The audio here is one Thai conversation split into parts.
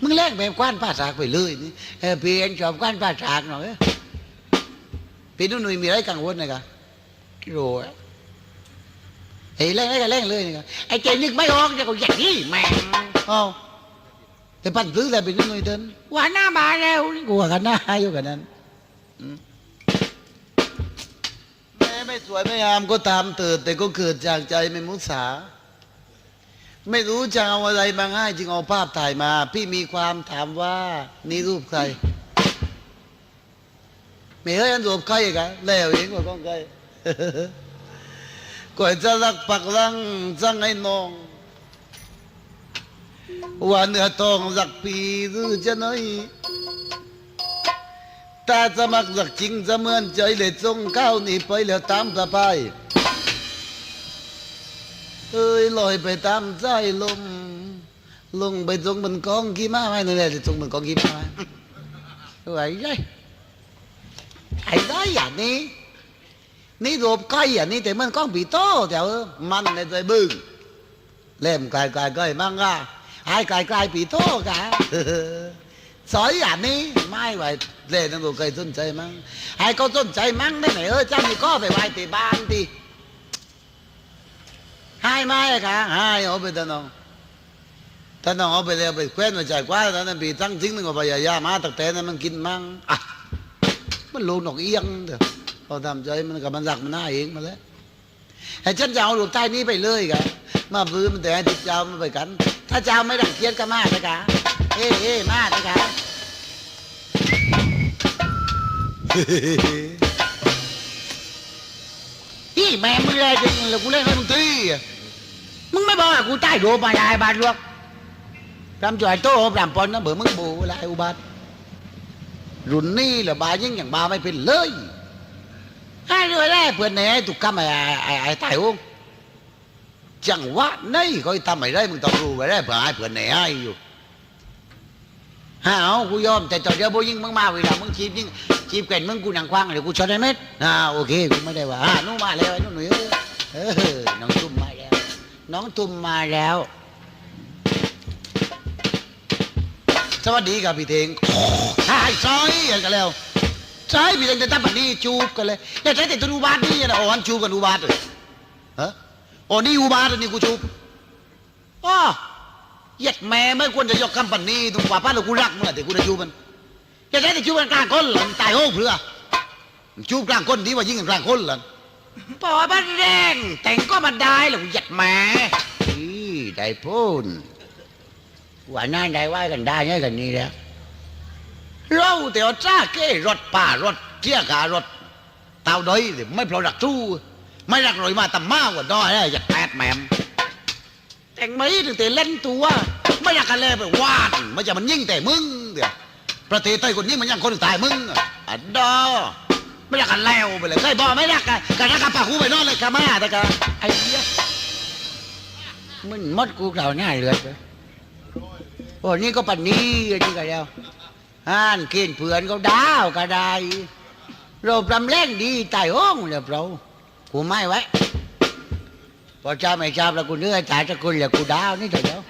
มาเลยกะอย่างนั้นติดอยู่เตียมันนั่นแหละบอกกันว่าไอ้เสื่องเสื่องสักนิดใหญ่จงเลยไอ้เสื่องไม่ไปทำยาวตัวมันก็เอาแหละไอ้ไรไอ้เชิงเชิงตัดยานุ่มเลยเออถ้าปันนันได้มึงแลกแบบกว้านป้าสากไปเลยนี่เออพี่เอ็นชอบกว้านป้าสากหน่อยพี่นุ่นหนุ่ยมีอะไรกังวลไหมกะกิโลอะไอ้แรงไรก็แรงเลยนี่กะไอ้เจนึกไม่ออกจะก็อยางนี้แม่งเอ้าแต่ปั้นซื้อแต่พี่นุ่นหนุ่ยเดินว่าหน้ามาแล้วนี่กลัวกันหน้าอยู่กันนั้นอืมแม่ไม่สวยไม่งามก็ตามเติดแต่ก็เกิดจากใจไม่มุสา ไม่รู้จะเอาอะไรมาง่ายจึงเอาภาพถ่ายมา พี่มีความถามว่านี่รูปใครไม่เฮ้ยอันรูปใครกันแล้วเองว่าของใครก็จะรักปักหลังจังไอ้น้องว่าเนื้อทองรักปีหรือจะน้อยตาจะมักรักจริงจะเหมือนใจเลยจงก้าวหนีไปแล้วตามสะพาย เอ้ยลอยไปตามใจลม ลงไปจงบนกองกี่ม้าไม่นั่นแหละจงบนกองกี่ม้าไอ้ไรไอ้ไรอย่างนี้นี่รูปใกล้อย่างนี้แต่มันก้องปีโตแถวมันในใจบึ้งเล่มไกลไกลไกลมั่งอะไอ้ไกลไกลปีโตกะสอยอย่างนี้ไม่ไหวเล่นนั่นดูเคยสนใจมั้งให้เขาสนใจมั้งได้ไหมเออจ้ามีก็ไปไหวตีบ้านทีะน้องตะน้องเอาไปเลยเอาไปแคว้นมาจ่ายกว่าตอนนั้นปีตั้งทิ้งนึงว่าพยายามมาตักแต่นั้นมันกินมั้งอะมันลูกนกเอียงเด้อพอทำใจมันกับมันรักมันหน้าเองมาแล้วให้ฉันจะเอาหลูกใต้นี้ไปเลยกะมาพื้นมันแต่ให้ติดเจ้ามันไปกัน ถ้าเจ้าไม่รังเกียจก็มาเลยกะเอ้เอ้มาเลยกะอีแม่มึงเลยจริงเลยกูเล่นให้มึงตีอะ มึงไม่บอกว่ากูใต้โดมาได้บาดหรอกทำจ่อยโตรำปอนนะเบื่อมึงบูอะไรอุบัติรุ่นนี้แหละบายิ่งอย่างบาไม่เป็นเลยให้เรื่องแรกเพื่อนไหนถูกกำไอ้ไอ้ไอ้ตายองจังหวะนี่เขาทำไอ้ไรมึงต้องรู้ไว้ได้เพื่อให้เพื่อนไหนให้อยู่ฮะเอากูยอมแต่ต่อเดียวโบยิ่งมึงมาเวลามึงจีบยิ่งจีบเก่งมึงกูหนังคว้างเดี๋ยวกูช็อตได้เม็ดอ่าโอเคกูไม่ได้ว่าอ่านู่นมาแล้วนู่นหนุ่ยเออน้องตุ้มมาแล้ว น้องตุ้มมาแล้ว สวัสดีครับพี่เทงใช่ซอยกันแล้วใช่พี่เทงแต่ตั้งปันนี้จูบกันเลยแล้วใช้แต่ตัวอุบาทนี่นะอ๋ออันจูบกันอุบาทเลยฮะอ๋อนี่อุบาทอันนี่กูจูบอ๋อเหย็ดแม่ไม่ควรจะยกคำปันนี้ตรงกว่าป้าเรากูรักมึงอะแต่กูจะจูบมันจะได้แต่จูบกันกลางคนเหรอมันตายโหงเพื่อมันจูบกลางคนดีกว่ายิงกันกลางคนเหรอ ปอบ้านแรงแต่งก็มาได้หรอกหย็ดแม่อีได้พูนว่านั่นได้ไหวกันได้เนี่ยกันนี่แล้วเราแต่ว่าจ้าเก้รถป่ารถเที่ยการถเตาดอยเดี๋ยไม่พราะรักสู้ไม่รักรอยมาตำมากกว่าด้อยอย่าแปดแมมแต่งไม่ถึงแต่เล่นตัวไม่อยากกันเลยไปวาดไม่จะมันยิ่งแต่มึงเดี๋ยวประเทศไทยคนนี้มันยังคนตายมึงอะอันดอ ไม่อยากกันแล้วไปเลยเคยบอกไม่รักกันกันรักกันปากหูไปนอนเลยกะมาแต่กะไอ้เหี้ยมันมดกูเก่าหน้าเลือดเลยโอ้นี่ก็ปันนี้อันนี้ก็แล้วอ่านเกณฑ์เพื่อนเขาดาวก็ได้เราปรำแรงดีตายห้องเลยเรากูไม่ไว้พอจ้าไม่จ้าแล้วกูเนื้อจ่ายจะกูเหลือกูดาวนี่เถอะเดียว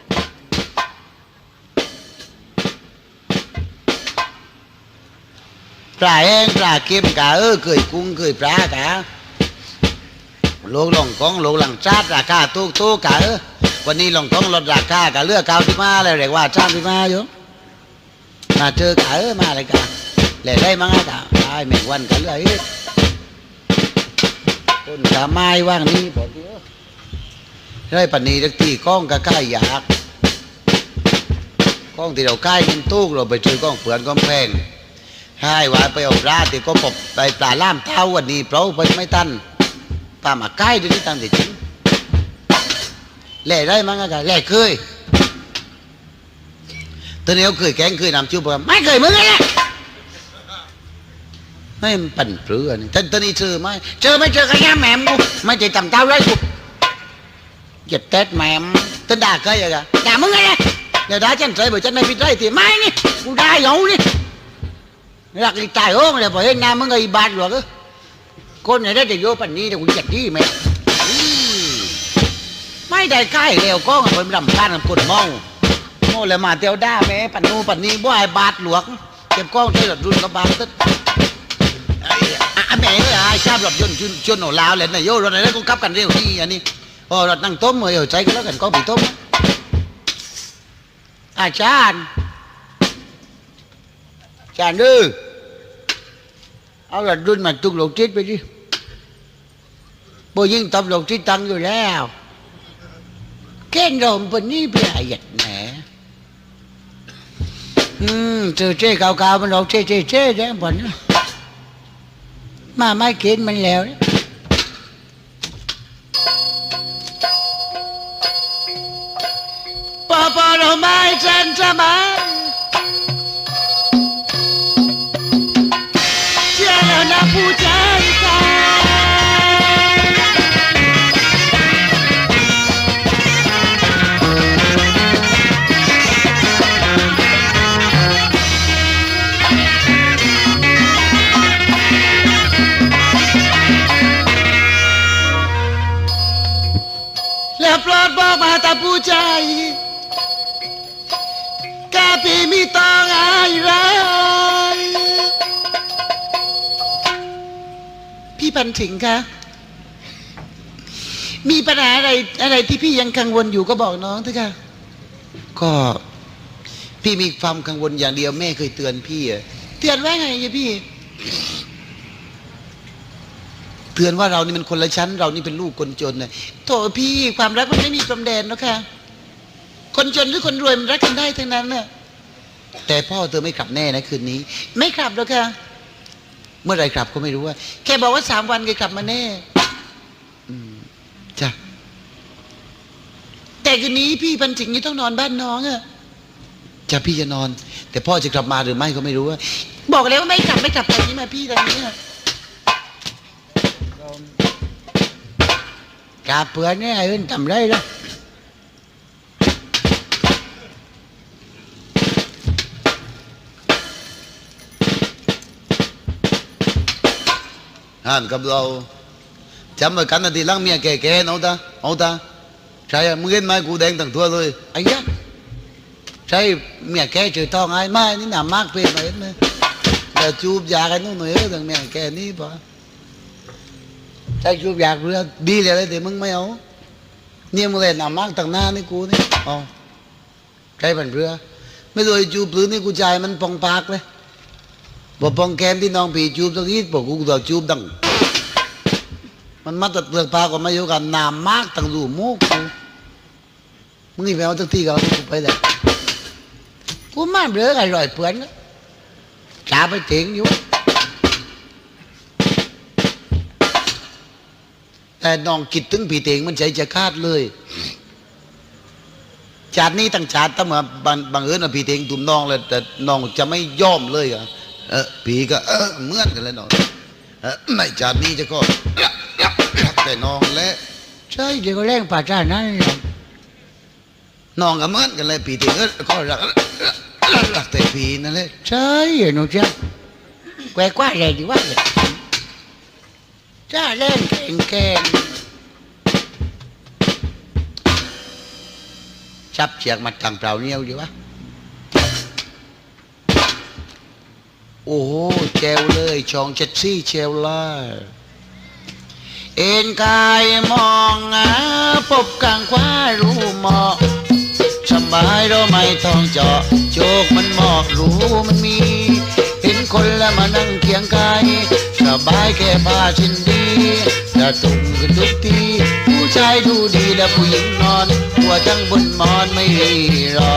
ปลาเองปลาเค็มกะเออเคยกุ้งเคยปลากะโลกลงกองโลกหลังชาติราคาตู้ตู้กะเออวันนี้ลงกองลดราคากะเลือกเก้าสิบห้าเลยเรียกว่าจ้างสิบห้าอยู่มาเจอกะเออมาเลยกะเลยได้มั้งกะได้แม่งวันกะเลือกคนกะไม้ว่างนี่บอกเดียวได้ปันนี้ทักทีกล้องก็ใกล้อยากก้องที่เราใกล้กินตู้เราไปซื้อก้องเปลือนก้องแพง ให้ว่าไปเอาปลาที่ก็ปบไปปลาล่ามเท้าวันนี้เพราะไปไม่ตันปลามาใกล้ดูนี่ตังสิจริงแหล่ได้มั้งอะกะแหล่เคยตอนนี้เขาเคยแกงเคยนำจูบบอกไม่เคยมึงไงเนี่ยไม่ปั่นเปลือนี่ตอนตอนนี้เจอไหมเจอไม่เจอกันยังแหม่มกูไม่ใจต่ำเต้าไรกูหยัดเต็ดแหม่มตอนด่าใครอะกะด่ามึงไงเนี่ยเดี๋ยวด่าฉันใจบอกฉันไม่ผิดไรทีไม่นี่กูด่าเหยานี่ รักอีตายโอ้งเลยพอเห็นหน้ามึงก็อีบาดหรอกคนไหนได้จะโยปันนี้เดี๋ยวกูจัดที่แม่อืมไม่ได้ใกล้แล้วก็มันรำคาญกับคนเมาโม่เลยมาเตียวด้าแม่ปันนูปันนี้บ่ไอ้บาทหลวงเก็บกล้องใช้รถรุ่นกระบาดตึ๊ดไอ้แม่เอ้ยไอ้ชาบรถยนต์ชนชนหนลาวเลยนะโยรถอะไรก็ขับกันเร็วนี่อันนี้พอรถนั่งต้มเออใจกันแล้วกันก็ปีต้มอาจารย์อาจารย์ดื้อ เอารถรุ่นมาตุกโลกจิตไปดิโบยิ่งตบโลกจิตตังอยู่แล้วเก้นรมปนนี้ไปหาหยัดแหนอืมเจอเจ๊เก่าๆมันหลอกเจ๊เจ๊เจ๊เด้บ่นนมาไม่กินมันแล้วเนี่ยปอปอเราไม่จันจะมา ปีมีตองอายไรพี่พันถึงคะมีปัญหาอะไรอะไรที่พี่ยังกังวลอยู่ก็บอกน้องเถอะค่ะก็พี่มีความกังวลอย่างเดียวแม่เคยเตือนพี่อะเตือนว่าไงยะพี่ เตือนว่าเรานี่มันคนละชั้น เรานี่เป็นลูกคนจนนะโถพี่ความรักมันไม่มีพรมแดนแล้วค่ะ คนจนหรือคนรวยมันรักกันได้ทั้งนั้นน่ะแต่พ่อเธอไม่กลับแน่นะคืนนี้ ไม่กลับแล้วค่ะเมื่อไรกลับก็ไม่รู้ว่าแค่บอกว่าสามวันแกกลับมาแน่อืมจ้ะแต่คืนนี้พี่พันถิงนี่ต้องนอนบ้านน้องอะจะพี่จะนอน แต่พ่อจะกลับมาหรือไม่ก็ไม่รู้ว่าบอกแล้วว่าไม่กลับไม่กลับตอนนี้มาพี่ตอนนี้อะกาเปือนเนี่ยไอ้เอิ้นทำไรล่ะ ห่านกับเราจำไว้กันนะทีหลังเมียแก่ๆเอาตาเอาตาใช่อะมึงเห็นไหมกูแดงทั้งตัวเลยไอ้ยะใช่เมียแก่เจอทองไอ้ไม่นี่หนามากเป็นไหมเห็นไหมแต่จูบยากันนู่นหน่อยเออถึงเมียแก่นี่ปะใช่จูบยากเรือดีเลยเลยแต่มึงไม่เอาเนี่ยมึงเลยนำมากต่างหน้านี่กูนี่อ๋อใช่เป็นเรือ ไม่โดยจูบหรือนี่กูใจายมันปองปากเลย บอกปองแกมที่น้องผีจูบตรงนี้บอกกูตัวจูบดัง มันมาตัดเปลือกปลากก็มาอยู่กันนามมากตั้งรูมูกกูมึงนี่ไปเอาตั้งที่เขากูไปเลยกูมาเรือไอ้รอยเปื่อนจ่าไปถึงอยู่แต่น้องคิดถึงพี่เตงมันใจจะคาดเลยจาดนี้ตั้งจาดถ้ามาบางบางเอิญว่าพี่เตงตุ่มน้องเลยแต่น้องจะไม่ยอมเลยอะ เออพี่ก็เออเหมือนกันเลยน้องเออไม่จาดนี้จะก็แต่น้องและใช่เดี๋ยวก็แรงป่าจ้านั่นแหละน้องก็เหมือนกันเลยพี่เตงเออก็รักรักแต่พีนั่นแหละใช่หนูจ้าแกกว่าอะไรดีวะเนี่ยจ้าเล่นเก่งเก่งชับเฉียกมาตังเปล่าเนี่ยวดีวะ โอ้โหเจวเลยชองเจ็ดซี่เจวเลยเอ็นกายมองหาพบกลางควารู้เหมาะสบายเราไม่ต้องเจาะโจกมันหมาะรู้มันมี เห็นคนแล้วมานั่งเคียงกายสบายแค่ผ้าชิ้นดีจะตุ่มขึ้นทุกที ผู้ชายดูดีแล้วผู้หญิงนอน หัวจังบนมอนไม่รอ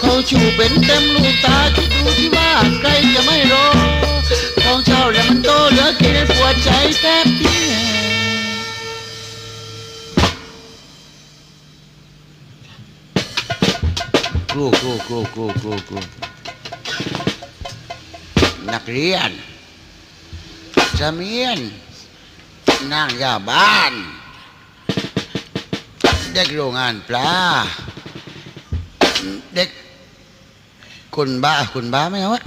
เขาชูเป็นเต็มลูกตาคิดดูที่ว่าใครจะไม่รอของเจ้าแล้วมันโตเหลือกินปวดใจแทบเพี้ยรูครูครูครูครูครูนักเรียนจำเมียนนางยาบ้าน เด็กโรงงานปลาเด็กคนบ้าคนบ้าไม่เอาวะ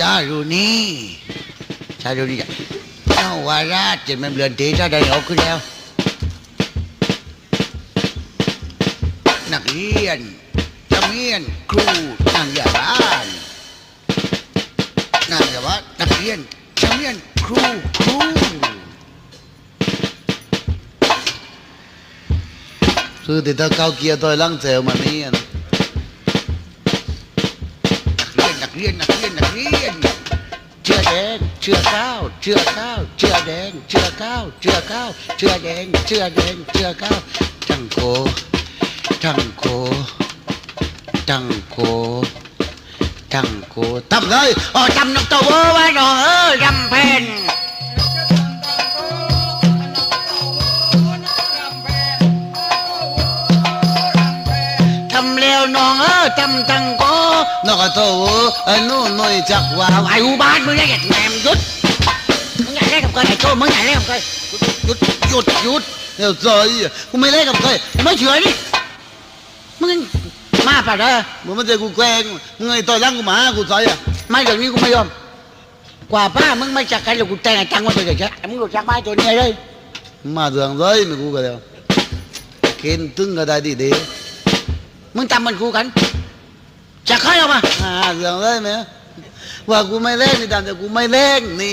จ้ารูนี่จ้ารูนี่เจ้าวาราชจ็ดมันเบือนตีจ้าได้ออกขึ้นแล้ว นักเรียนจำเรียนครูนางยาบ้านนางยาบ้านนักเรียนจำเรียนครูครู ซื้อติดตาเก้าเกียร์ตัวลังเซลมานี่อะนักเรียนนักเรียนนักเรียนนักเรียนเชื่อแดงเชื่อข้าวเชื่อข้าวเชื่อแดงเชื่อข้าวเชื่อข้าวเชื่อแดงเชื่อแดงเชื่อข้าวจังโกจังโกจังโกจังโกทำเลยอ๋อจำนกตัวไว้หน่อยเออจำเพน ทำเร็วน้องเออจำจังโกนกตัวเบอร์ไอ้นู่นหน่อยจักว่าไอ้อุบาทมึงได้ยังแหมหยุดมึงอยากเล่นกับใครไอ้โจมึงอยากเล่นกับใครหยุดหยุดหยุดเดี๋ยวใจกูไม่เล่นกับใครไม่เฉยดิมึงมาป่ะเด้อมึงไม่เจอกูแกล้งมึงไอ้ต่อยร่างกูหมากูใส่อะไม่เดี๋ยวนี้กูไม่ยอมกว่าป้ามึงไม่จักใครหรอกกูแต่งไอ้ตังค์มาตัวเดียวใช่มึงรู้จักไม้ตัวนี้เลยมาเรื่องเลยไม่กูก็แล้วเข็นตึงก็ได้ดีดี มึงจำมันกูกันจักใครออกมาอ่าเรื่องเลยไหมว่ากูไม่เล่นนี่ตามแต่กูไม่เล่นนี่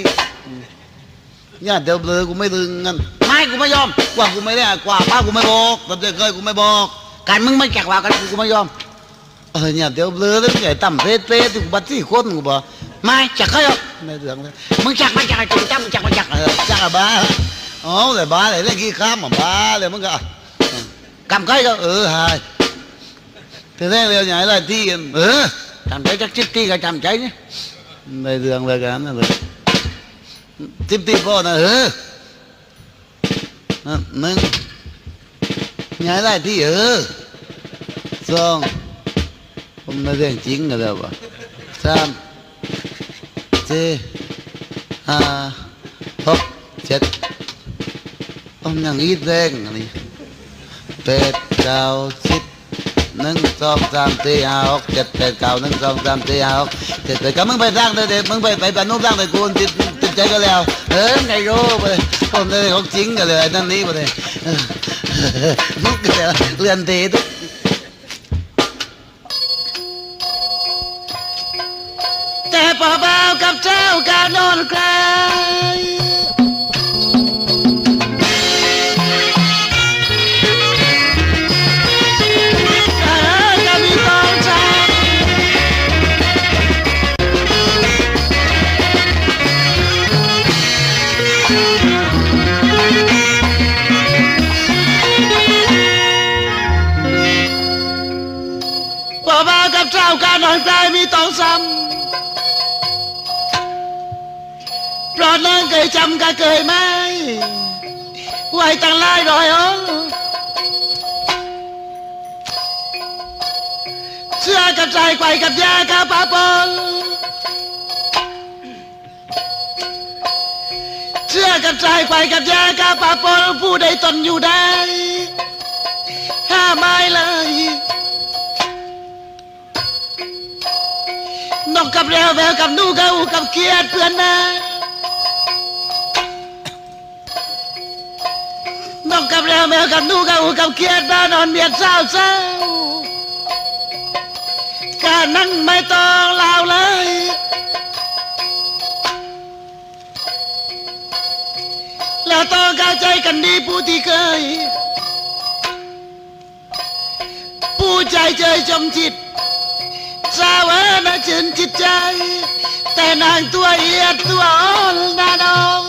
ญาติเดี๋ยวเบลอกูไม่ลึงงั้นไม่กูไม่ยอมว่ากูไม่เล่นกว่าป้ากูไม่บอกตามแต่เคยกูไม่บอกการมึงไม่จักว่ากันกูกูไม่ยอมเออเนี่ยเดี๋ยวเบลอแล้วมึงใหญ่ต่ำเพศเพศถึงบัตรที่คนกูบอกไม่จักเขาหรอกไม่เรื่องเลยมึงจักไม่จักไอ้จุงจ้ำมึงจักไม่จักเออจักอะบ้าอ๋อแต่บ้าเลยเล่นขี้ข้ามอะบ้าเลยมึงก็กำใครก็เออหาย แต่แรกเรียวใหญ่ไรที่กันเออจำใจจักจิตตีก็จำใจนี่ในเรื่องเลยกันนั่นเลยจิตตีพ่อนะเออนั่นหนึ่งใหญ่ไรที่เออสองผมไม่เรื่องจริงกันแล้ววะสามสี่ห้าหกเจ็ดผมยังอีดแรงอันนี้แปดเก้าสิบ หนึ่งสองสามสี่ห้าหกเจ็ดแปดเก้าหนึ่งสองสามสี่ห้าหกเจ็ดแปดเก้ามึงไปสร้างเลยเด็กมึงไปไปปนุบสร้างเลยกูติดติดใจกันแล้วเออไงรู้ไปผมเลยของจริงกันเลยไอ้นั่นนี้ไปเลยเออมึงก็เลยเรียนตีทุกแต่พอเบากับเจ้าการนอนไกล กาการนอนไกลมีตองซ้ำเพราะนางเคยจำก็เคยไหมไหวตั้งหลายร้อยองเสื้อกับใจไกวกับยากับปะปนเสื้อกับใจไกวกับยากับปะปนผู้ใดตนอยู่ได้ห้าไม้เลย นกกับเรวแววกับนูกับอูกับเกียดเพื่อนนะนกกับแรวแมวกับนูกับอูกับเกียดบ้านอนเมียดเศร้าเศร้าการนั่งไม่ต้องล่าเลยแล้วต้องเข้าใจกันดีผู้ที่เคย ผู้ใจเจยจมจิต สาวนะชื่นจิตใจ แต่นางตัวเอียดตัวอ่อนนาดอง